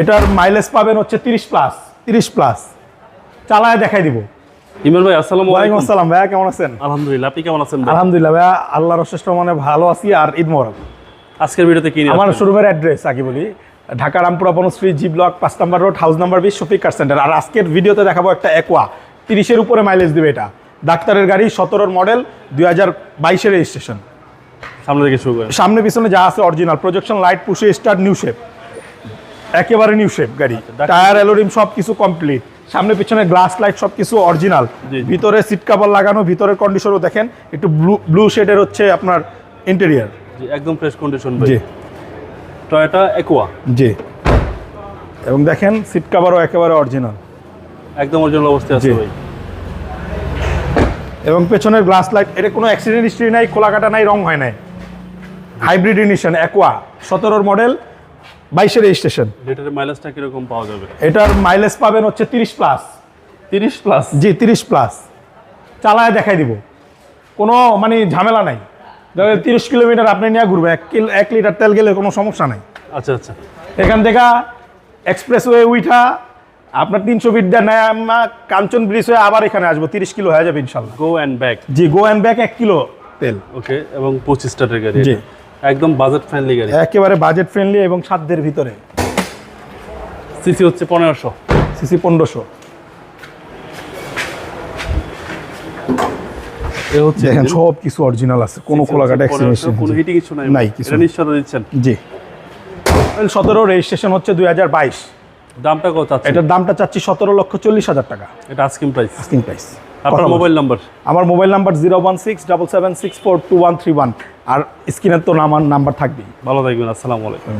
এটার মাইলেজ পাবেন হচ্ছে তিরিশ প্লাস তিরিশ প্লাস চালায় দেখাই দিব। ইমরান ভাই আসসালামু ওয়ালাইকুম আলাইকুম। আসসালাম ভাইয়া কেমন আছেন? আলহামদুলিল্লাহ আপনি কেমন আছেন আলহামদুলিল্লাহ ভাইয়া আল্লাহর অশেষ মানে ভালো আছি আর ঈদ মোবারক। আজকের ভিডিওতে কি নিয়ে আমার? শোরুমের অ্যাড্রেস আগে বলি। ঢাকা রামপুরা বনশ্রী জি ব্লক পাঁচ নাম্বার রোড হাউস নাম্বার বিশ শফিক কার সেন্টার। আর আজকের ভিডিওতে দেখাবো একটা একোয়া তিরিশের উপরে মাইলেজ দিবে এটা। ডাক্তারের গাড়ি সতেরোর মডেল দুই হাজার বাইশের রেজিস্ট্রেশন সামনে থেকে শুরু করেন সামনে পিছনে যা আছে অরিজিনাল প্রজেকশন লাইট পুষে স্টার নিউ শেপ একেবারে নিউ শেপ গাড়ি। টায়ার অ্যালোরিম সব কিছু কমপ্লিট সামনে পিছনে গ্লাস লাইট সব কিছু অরিজিনাল। ভিতরে সিট কাভার লাগানো ভিতরের কন্ডিশনও দেখেন একটু ব্লু ব্লু শেডের হচ্ছে আপনার ইন্টেরিয়ার জি একদম ফ্রেশ কন্ডিশন ভাই। জি। টয়োটা একোয়া জি। এবং দেখেন সিট কাভারও একেবারে অরিজিনাল একদম অরিজিনাল অবস্থায় আছে ভাই। এবং পেছনের গ্লাস লাইট এটা কোনো অ্যাক্সিডেন্ট হিস্ট্রি নাই খোলা কাটা নাই রং হয় নাই। হাইব্রিড ইনিশন অ্যাকোয়া সতেরোর মডেল বাইশের রেজিস্ট্রেশন লিটারের মাইলেজটা কীরকম পাওয়া যাবে? এটার মাইলেজ পাবেন হচ্ছে তিরিশ প্লাস তিরিশ প্লাস জি তিরিশ প্লাস চালায় দেখাই দিব। কোনো মানে ঝামেলা নাই। তিরিশ কিলোমিটার আপনি নিয়ে ঘুরবেন এক কিলো এক লিটার তেল গেলে কোনো সমস্যা নাই। আচ্ছা আচ্ছা। এখান থেকে এক্সপ্রেসওয়ে উইঠা আপনার তিনশো ফিট দেয় নেয় আমরা কাঞ্চন ব্রিজ হয়ে আবার এখানে আসব। তিরিশ কিলো হয়ে যাবে ইনশাল্লাহ। গো অ্যান্ড ব্যাক জি গো অ্যান্ড ব্যাক এক কিলো তেল। ওকে এবং পঁচিশটা গাড়ি জি। একদম বাজেট ফ্রেন্ডলি গাড়ি। একেবারে বাজেট ফ্রেন্ডলি এবং সাধ্যের ভিতরে। সিসি হচ্ছে পনেরোশো। সিসি পনেরোশো। এ হচ্ছে দেখেন সব কিছু অরিজিনাল আছে কোনো খোলাকাটা পনেরোশো, কোনো অ্যাক্সিডেন্ট হিটিং কিছু নাই। নাই, কিছু। নিশ্চয়তা দিচ্ছেন? জি। সতেরো রেজিস্ট্রেশন হচ্ছে দুই হাজার বাইশ। দামটা কত আছে এটার দামটা চাচ্ছি সতেরো লক্ষ চল্লিশ হাজার টাকা। এটা আস্কিং প্রাইস আস্কিং প্রাইস আপনার মোবাইল নাম্বার আমার mobile number zero one six double seven six four two one three one আর স্ক্রিনের তো আমার নাম্বার থাকবেই। ভালো থাকবেন আসসালামু আলাইকুম।